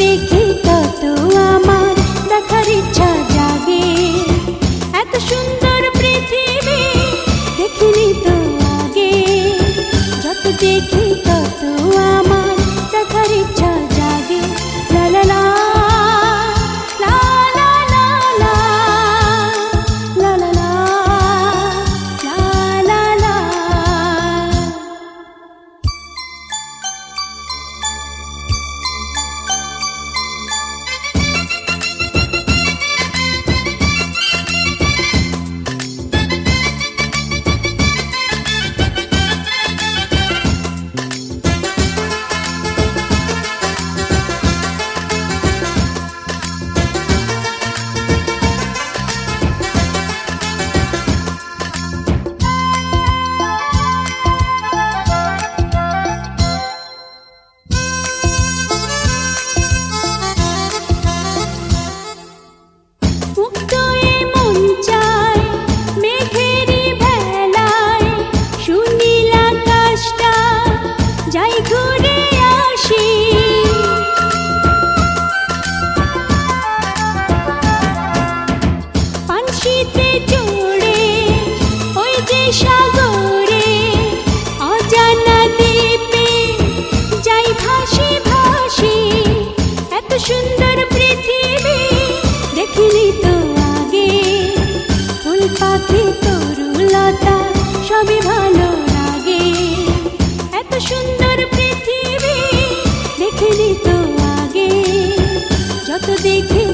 দেখি তত আমার দেখার ইচ্ছা জাগে। এত সুন্দর পৃথিবী দেখিনি তো আগে। যত দেখি সুন্দর পৃথিবী দেখিনি তো আগে। যত দেখি